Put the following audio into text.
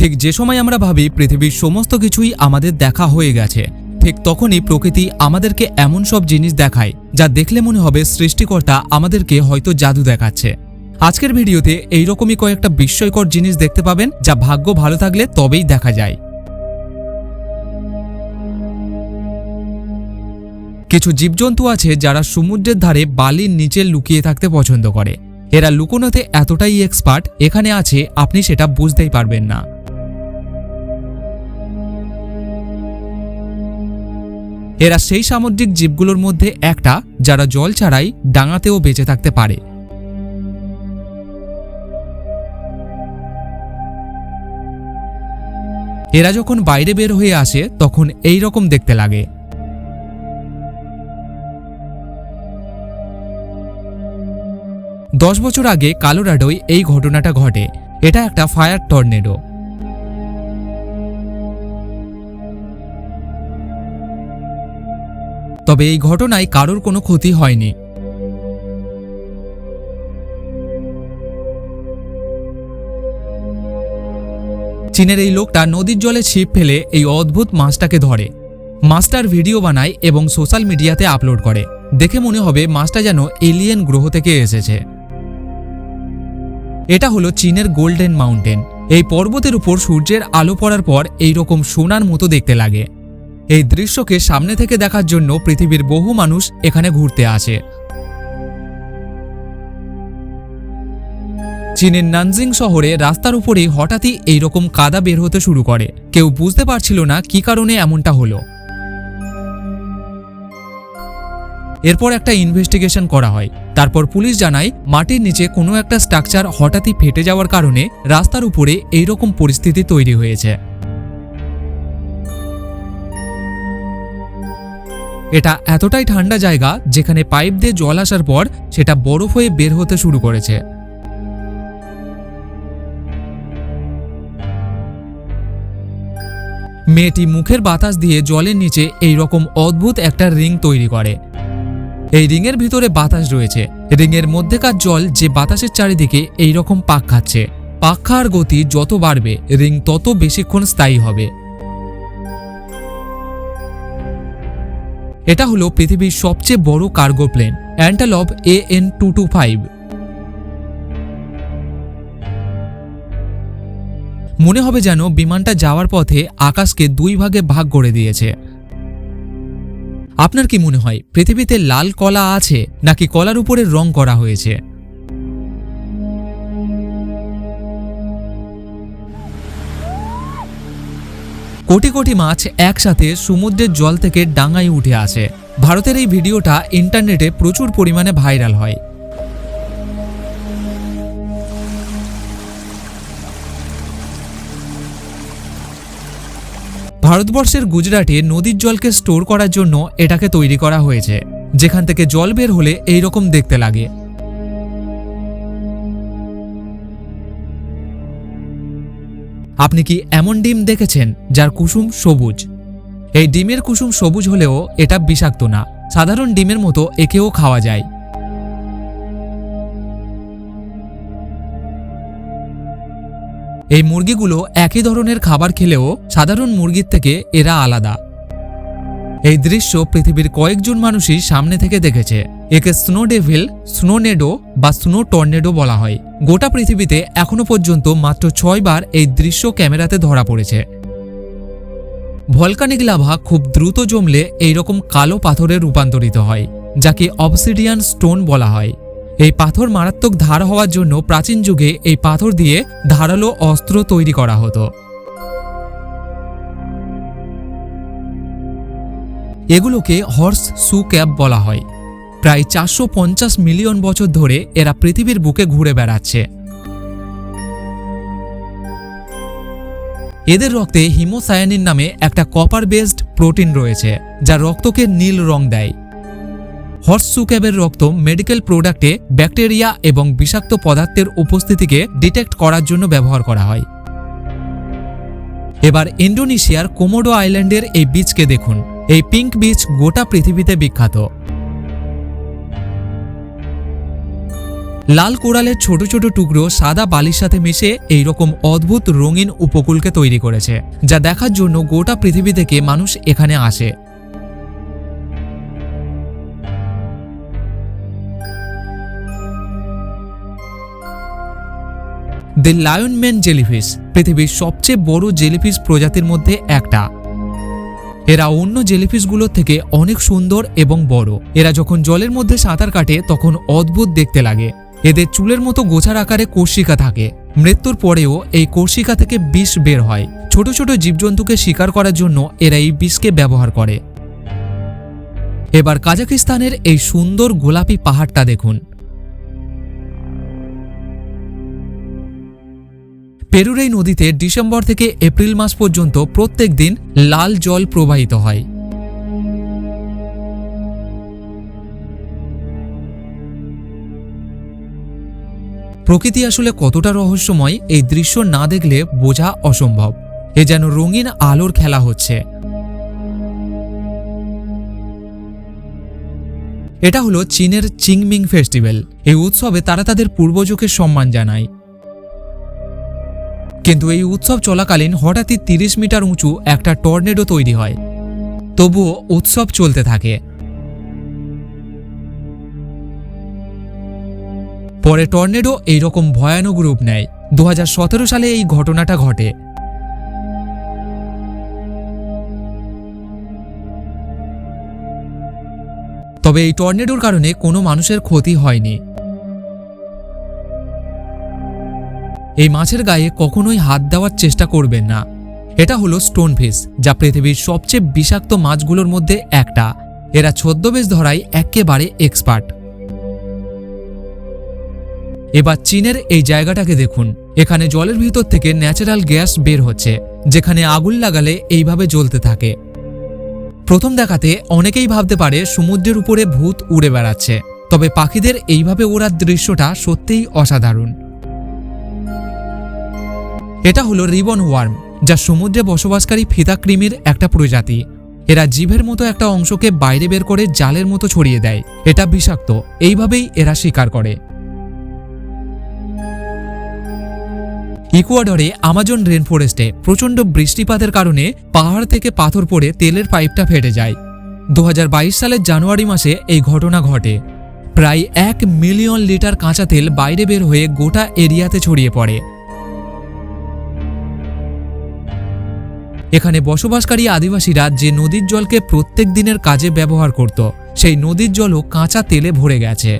ঠিক যে সময় আমরা ভাবি পৃথিবীর সমস্ত কিছুই আমাদের দেখা হয়ে গেছে, ঠিক তখনই প্রকৃতি আমাদেরকে এমন সব জিনিস দেখায় যা দেখলে মনে হবে সৃষ্টিকর্তা আমাদেরকে হয়তো জাদু দেখাচ্ছে। আজকের ভিডিওতে এইরকমই কয়েকটা বিস্ময়কর জিনিস দেখতে পাবেন যা ভাগ্য ভালো থাকলে তবেই দেখা যায়। কিছু জীবজন্তু আছে যারা সমুদ্রের ধারে বালির নিচে লুকিয়ে থাকতে পছন্দ করে। এরা লুকোনোতে এতটাই এক্সপার্ট এখানে আছে আপনি সেটা বুঝতেই পারবেন না। এরা সেই সামুদ্রিক জীবগুলোর মধ্যে একটা যারা জল ছাড়াই ডাঙাতেও বেঁচে থাকতে পারে। এরা যখন বাইরে বের হয়ে আসে, তখন এই রকম দেখতে লাগে। দশ বছর আগে কালোরাডোয় এই ঘটনাটা ঘটে। এটা একটা ফায়ার টর্নেডো। তবে এই ঘটনায় কারোর কোনো ক্ষতি হয়নি। চীনের এই লোকটা নদীর জলে ছিপ ফেলে এই অদ্ভুত মাছটাকে ধরে। মাছটার ভিডিও বানায় এবং সোশ্যাল মিডিয়াতে আপলোড করে। দেখে মনে হবে মাছটা যেন এলিয়েন গ্রহ থেকে এসেছে। এটা হলো চীনের গোল্ডেন মাউন্টেন। এই পর্বতের উপর সূর্যের আলো পড়ার পর এই রকম সোনার মতো দেখতে লাগে। এই দৃশ্যকে সামনে থেকে দেখার জন্য পৃথিবীর বহু মানুষ এখানে ঘুরতে আসে। চীনের নানজিং শহরে রাস্তার উপরেই হঠাৎই এইরকম কাদা বের হতে শুরু করে। কেউ বুঝতে পারছিল না কি কারণে এমনটা হলো। এরপর একটা ইনভেস্টিগেশন করা হয়। তারপর পুলিশ জানায়, মাটির নিচে কোনো একটা স্ট্রাকচার হঠাৎই ফেটে যাওয়ার কারণে রাস্তার উপরে এই রকম পরিস্থিতি তৈরি হয়েছে। এটা এতটাই ঠান্ডা জায়গা যেখানে পাইপ দিয়ে জল আসার পর সেটা বরফ হয়ে বের হতে শুরু করেছে। মেয়েটি মুখের বাতাস দিয়ে জলের নিচে এই রকম অদ্ভুত একটা রিং তৈরি করে। এই রিংয়ের ভিতরে বাতাস রয়েছে। রিংয়ের মধ্যেকার জল যে বাতাসের চারিদিকে এই রকম পাক খাচ্ছে। পাক খাওয়ার গতি যত বাড়বে, রিং তত বেশিক্ষণ স্থায়ী হবে। এটা হলো পৃথিবীর সবচেয়ে বড় cargo plane অ্যান্টালব A N two two five মনে হবে যেন বিমানটা যাওয়ার পথে আকাশকে দুই ভাগে ভাগ করে দিয়েছে। আপনার কি মনে হয়, পৃথিবীতে লাল কলা আছে নাকি কলার উপরে রং করা হয়েছে? কোটি কোটি মাছ একসাথে সমুদ্রের জল থেকে ডাঙায় উঠে আসে। ভারতের এই ভিডিওটা ইন্টারনেটে প্রচুর পরিমাণে ভাইরাল হয়। ভারতবর্ষের গুজরাটে নদীর জলকে স্টোর করার জন্য এটাকে তৈরি করা হয়েছে। যেখান থেকে জল বের হলে এই রকম দেখতে লাগে। আপনি কি এমন ডিম দেখেছেন যার কুসুম সবুজ? এই ডিমের কুসুম সবুজ হলেও এটা বিষাক্ত না। সাধারণ ডিমের মতো একেও খাওয়া যায়। এই মুরগিগুলো একই ধরনের খাবার খেলেও সাধারণ মুরগির থেকে এরা আলাদা। এই দৃশ্য পৃথিবীর কয়েকজন মানুষই সামনে থেকে দেখেছে। একে স্নো ডেভিল স্নোনেডো বা স্নো টর্নেডো বলা হয়। গোটা পৃথিবীতে এখনও পর্যন্ত মাত্র ছয়বার এই দৃশ্য ক্যামেরাতে ধরা পড়েছে। ভলকানিক লাভা খুব দ্রুত জমলে এইরকম কালো পাথরে রূপান্তরিত হয়, যাকে অবসিডিয়ান স্টোন বলা হয়। এই পাথর মারাত্মক ধার হওয়ার জন্য প্রাচীন যুগে এই পাথর দিয়ে ধারালো অস্ত্র তৈরি করা হতো। এগুলোকে হর্স সু ক্যাপ বলা হয়। প্রায় চারশো পঞ্চাশ মিলিয়ন বছর ধরে এরা পৃথিবীর বুকে ঘুরে বেড়াচ্ছে। এদের রক্তে হিমোসায়ানিন নামে একটা কপার বেসড প্রোটিন রয়েছে, যা রক্তকে নীল রং দেয়। হর্স সুক্যাবের রক্ত মেডিকেল প্রোডাক্টে ব্যাকটেরিয়া এবং বিষাক্ত পদার্থের উপস্থিতিকে ডিটেক্ট করার জন্য ব্যবহার করা হয়। এবার ইন্ডোনেশিয়ার কোমোডো আইল্যান্ডের এই বীচকে দেখুন। এই পিঙ্ক বীচ গোটা পৃথিবীতে বিখ্যাত। লাল কোরালের ছোট ছোট টুকরো সাদা বালির সাথে মিশে এই রকম অদ্ভুত রঙিন উপকূলকে তৈরি করেছে, যা দেখার জন্য গোটা পৃথিবী থেকে মানুষ এখানে আসে। দ্য লায়ন ম্যান জেলিফিশ, পৃথিবীর সবচেয়ে বড় জেলিফিশ প্রজাতির মধ্যে একটা। এরা অন্য জেলিফিশগুলোর থেকে অনেক সুন্দর এবং বড়। এরা যখন জলের মধ্যে সাঁতার কাটে, তখন অদ্ভুত দেখতে লাগে। এদের চুলের মতো গোছার আকারে কোর্শিকা থাকে। মৃত্যুর পরেও এই কোর্শিকা থেকে বিষ বের হয়। ছোট ছোট জীবজন্তুকে শিকার করার জন্য এরা এই বিষকে ব্যবহার করে। এবার কাজাকিস্তানের এই সুন্দর গোলাপি পাহাড়টা দেখুন। পেরুর এই নদীতে ডিসেম্বর থেকে এপ্রিল মাস পর্যন্ত প্রত্যেক দিন লাল জল প্রবাহিত হয়। প্রকৃতি আসলে কতটা রহস্যময়, এই দৃশ্য না দেখলে বোঝা অসম্ভব। এ যেন রঙিন আলোর খেলা হচ্ছে। এটা হলো চীনের চিংমিং ফেস্টিভ্যাল। এই উৎসবে তারা তাদের পূর্বজকে সম্মান জানায়। কিন্তু এই উৎসব চলাকালীন হঠাৎই তিরিশ মিটার উঁচু একটা টর্নেডো তৈরি হয়। তবুও উৎসব চলতে থাকে। পরে টর্নেডো এইরকম ভয়ানক রূপ নেয়। দু হাজার সতেরো সালে এই ঘটনাটা ঘটে। তবে এই টর্নেডোর কারণে কোনো মানুষের ক্ষতি হয়নি। এই মাছের গায়ে কখনোই হাত দেওয়ার চেষ্টা করবেন না। এটা হলো স্টোনফিশ, যা পৃথিবীর সবচেয়ে বিষাক্ত মাছগুলোর মধ্যে একটা। এরা ছদ্মবেশ ধরাই একেবারে এক্সপার্ট। এবার চীনের এই জায়গাটাকে দেখুন। এখানে জলের ভিতর থেকে ন্যাচারাল গ্যাস বের হচ্ছে, যেখানে আগুন লাগালে এইভাবে জ্বলতে থাকে। প্রথম দেখাতে অনেকেই ভাবতে পারে সমুদ্রের উপরে ভূত উড়ে বেড়াচ্ছে, তবে পাখিদের এইভাবে ওড়ার দৃশ্যটা সত্যিই অসাধারণ। এটা হলো রিবন ওয়ার্ম, যা সমুদ্রে বসবাসকারী ফিতা কৃমির একটা প্রজাতি। এরা জিভের মতো একটা অংশকে বাইরে বের করে জালের মতো ছড়িয়ে দেয়। এটা বিষাক্ত, এইভাবেই এরা শিকার করে। ইকুয়াডরে আমাজন রেন ফরেস্টে প্রচণ্ড বৃষ্টিপাতের কারণে পাহাড় থেকে পাথর পড়ে তেলের পাইপটা ফেটে যায়। দু হাজার বাইশ সালের জানুয়ারি মাসে এই ঘটনা ঘটে। প্রায় এক মিলিয়ন লিটার কাঁচা তেল বাইরে বের হয়ে গোটা এরিয়াতে ছড়িয়ে পড়ে। এখানে বসবাসকারী আদিবাসীরা যে নদীর জলকে প্রত্যেক দিনের কাজে ব্যবহার করত, সেই নদীর জলও কাঁচা তেলে ভরে গেছে।